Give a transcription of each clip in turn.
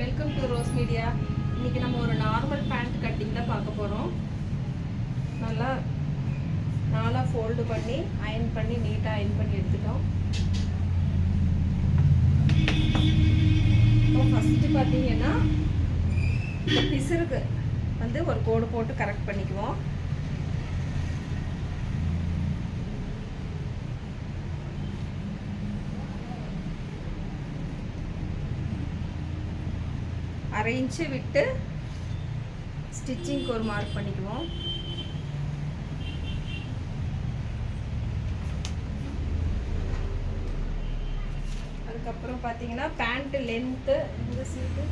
Welcome to rose media இன்னைக்கு நம்ம ஒரு நார்மல் பேண்ட் கட்டிங் தான் பார்க்க போகிறோம் நல்லா நாலாக ஃபோல்டு பண்ணி அயன் பண்ணி நீட்டாக அயன் பண்ணி எடுத்துட்டோம். இப்போ ஃபஸ்ட்டு பார்த்தீங்கன்னா பிசுருக்கு வந்து ஒரு கோடு போட்டு கரெக்ட் பண்ணிக்குவோம். அரை இன்ச்சு விட்டு ஸ்டிச்சிங்க்கு ஒரு மார்க் பண்ணிக்குவோம். அதுக்கப்புறம் பார்த்தீங்கன்னா பேண்ட்டு லென்த்து இந்த சீட்டு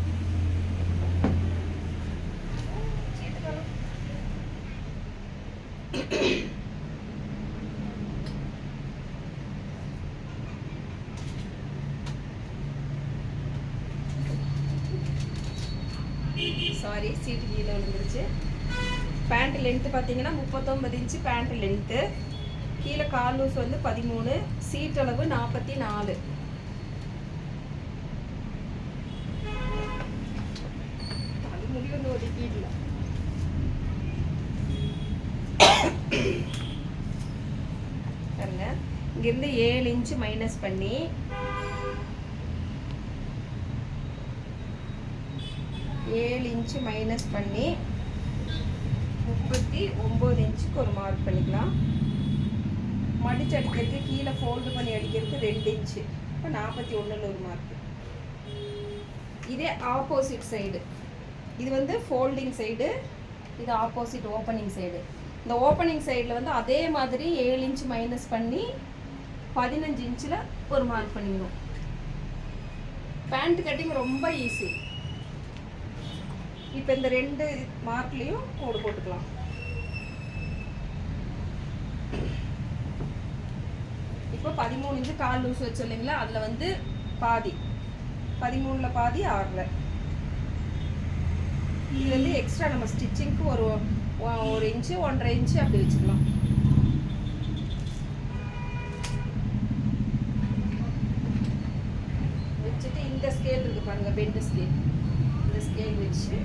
சாரி சீட்டு கீழே விழுந்துருச்சு. பேண்ட் லென்த்து பார்த்தீங்கன்னா முப்பத்தொம்பது இன்ச்சு பேண்ட் லென்த்து கீழே கால் லூஸ் வந்து பதிமூணு சீட் அளவு நாற்பத்தி நாலு. அது முடி வந்து ஒதுக்கிடல. பாருங்க. இங்கேருந்து ஏழு இன்ச்சு மைனஸ் பண்ணி ஏழு இன்ச்சு மைனஸ் பண்ணி முப்பத்தி ஒம்பது இன்ச்சுக்கு ஒரு மார்க் பண்ணிக்கலாம். மடிச்சு அடிக்கிறதுக்கு கீழே ஃபோல்டு பண்ணி அடிக்கிறதுக்கு ரெண்டு இன்ச்சு. இப்போ நாற்பத்தி ஒன்றில் ஒரு மார்க் இதே ஆப்போசிட் சைடு இது வந்து ஃபோல்டிங் சைடு இது ஆப்போசிட் ஓப்பனிங் சைடு இந்த ஓப்பனிங் சைடில் வந்து அதே மாதிரி ஏழு இன்ச் மைனஸ் பண்ணி பதினஞ்சு இன்ச்சில் ஒரு மார்க் பண்ணிக்கணும். பேண்ட் கட்டிங் ரொம்ப ஈஸி இப்போ இந்த ரெண்டு மார்க்லேயும் கோடு போட்டுக்கலாம். இப்போ பதிமூணு இன்ச்சு கால் லூஸ் வச்சு இல்லைங்களா? அதில் வந்து பாதி. பதிமூணில் பாதி ஆறில். இதுலேருந்து எக்ஸ்ட்ரா நம்ம ஸ்டிச்சிங்க்கு ஒரு ஒரு இன்ச்சு ஒன்றரை இன்ச்சு அப்படி வச்சுக்கலாம். வச்சுட்டு இந்த ஸ்கேல் இருக்கு பாருங்க பெண்டு ஸ்கேல் இந்த ஸ்கேல் வச்சு.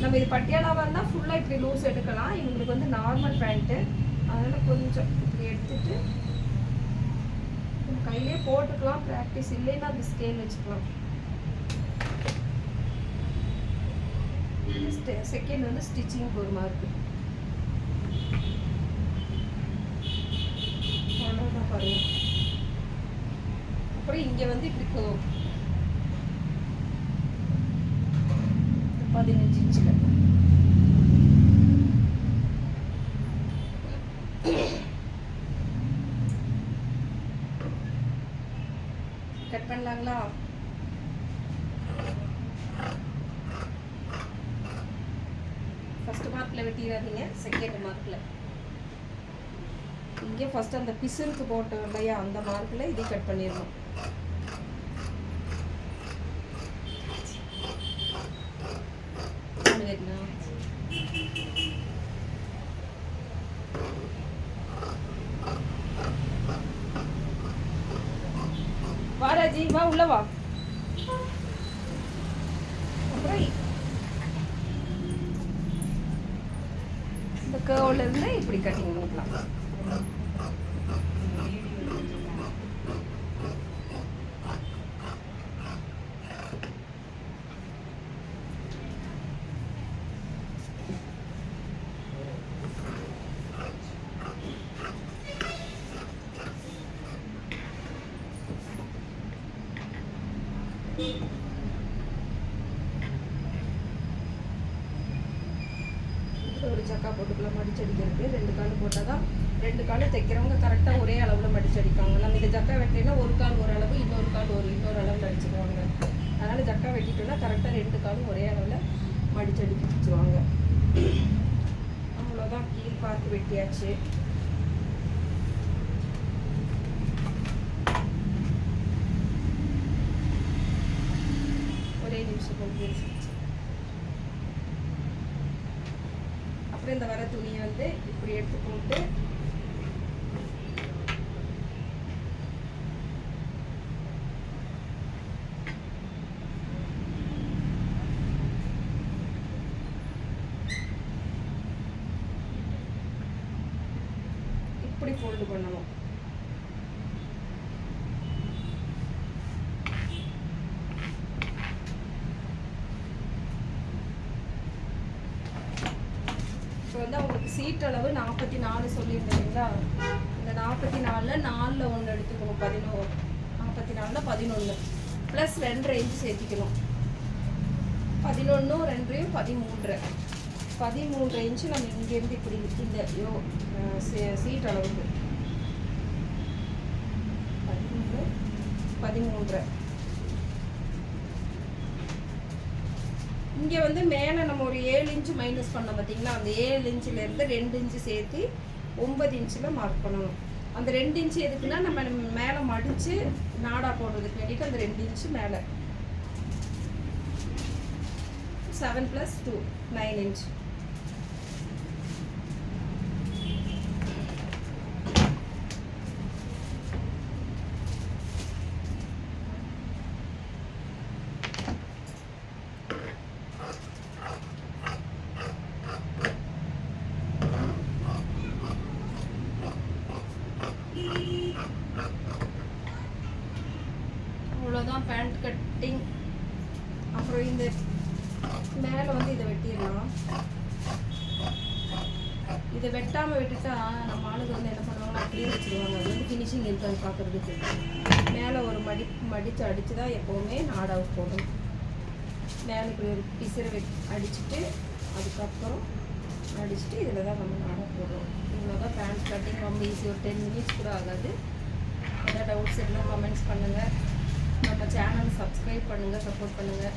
நம்ம இது பட்டியாலாவாக இருந்தால் ஃபுல்லாக இப்படி லூஸ் எடுக்கலாம். இவங்களுக்கு வந்து நார்மல் பேண்ட்டு அதனால் கொஞ்சம் இப்படி எடுத்துட்டு கையிலே போட்டுக்கலாம். ப்ராக்டிஸ் இல்லைன்னா அந்த ஸ்கேல் வச்சுக்கலாம். செகண்ட் வந்து ஸ்டிச்சிங் ஒரு இருக்குது அவ்வளோதான் பாருங்க. அப்புறம் இங்கே வந்து இப்படி பதினஞ்சு இன்ச்சில் கட் பண்ணலாங்களா? ஃபஸ்ட்டு மார்க்கில் வெட்டிடாதீங்க செகண்ட் மார்க்கில் இங்கே ஃபர்ஸ்ட் அந்த பிசுருக்கு போட்டோம் இல்லையா அந்த மார்க்கில் இதை கட் பண்ணிடணும் நாலு வெட்டினா வா வா உள்ள வா. இந்த கேர்வ்ல இருந்து இப்படி கட்டிங் பண்ணிக்கலாம் ஒரு சக்கா போட்டுக்கலாம். மடிச்சடிக்கிறது ரெண்டு கால் போட்டால் தான் ரெண்டு கால் தைக்கிறவங்க கரெக்டாக ஒரே அளவில் மடிச்சடிப்பாங்க. நம்ம இந்த ஜக்கா வெட்டினா ஒரு கால் ஒரு அளவு இன்னொரு கால் ஒரு இன்னொரு அளவில் அடிச்சுக்குவாங்க அதனால் ஜக்கா வெட்டிட்டோம்னா கரெக்டாக ரெண்டு காலும் ஒரே அளவில் மடிச்சு வச்சுருவாங்க அவ்வளோதான் கீழ் பார்த்து வெட்டியாச்சு. これフォこれなの இப்போ வந்து அவங்களுக்கு சீட் அளவு நாற்பத்தி நாலு சொல்லியிருந்தீங்களா இந்த நாற்பத்தி நாலில் நாலில் ஒன்று எடுத்துக்கணும் பதினோரு நாற்பத்தி நாலில் பதினொன்று ப்ளஸ் ரெண்டரை இன்ச்சு சேர்த்திக்கணும். பதினொன்றும் ரெண்டையும் பதிமூன்று. பதிமூன்று இன்ச்சு நம்ம இங்கேருந்து இப்படி இந்த யோ சீட் அளவுக்கு. பதிமூன்று பதிமூன்று. இங்கே வந்து மேலே நம்ம ஒரு ஏழு இன்ச்சு மைனஸ் பண்ணோம் பார்த்தீங்களா அந்த ஏழு இன்ச்சிலேருந்து ரெண்டு இன்ச்சு சேர்த்து ஒம்பது இன்ச்சில் மார்க் பண்ணணும். அந்த ரெண்டு இன்ச்சு எதுக்குன்னா நம்ம மேலே மடித்து நாடா போடுறதுக்கு வேண்டிட்டு அந்த ரெண்டு இன்ச்சு மேலே. Seven plus two nine inch அவ்வளோதான் பேண்ட் கட்டிங் அப்புறம் இந்த மேலே வந்து இதை வெட்டிடலாம். இதை வெட்டாமல் விட்டுட்டா நம்ம ஆளுங்க வந்து என்ன பண்ணுவாங்க அப்படியே வச்சுருவாங்க. அது வந்து ஃபினிஷிங் இருக்காது பார்க்குறதுக்கு. மேலே ஒரு மடி மடித்து அடித்து தான் எப்போவுமே நாடாக போடும் மேலே இப்படி ஒரு பிசிறு வெ அடிச்சுட்டு அதுக்கப்புறம் அடிச்சுட்டு இதில் தான் நம்ம நாடா போடுறோம் இவ்வளோ தான் பேண்ட் கட்டிங் ரொம்ப ஈஸி ஒரு டென் மினிட்ஸ் கூட ஆகாது. ஏதாவது டவுட்ஸ் இருந்தால் கமெண்ட்ஸ் பண்ணுங்கள் நம்ம சேனல் சப்ஸ்கிரைப் பண்ணுங்கள் சப்போர்ட் பண்ணுங்கள்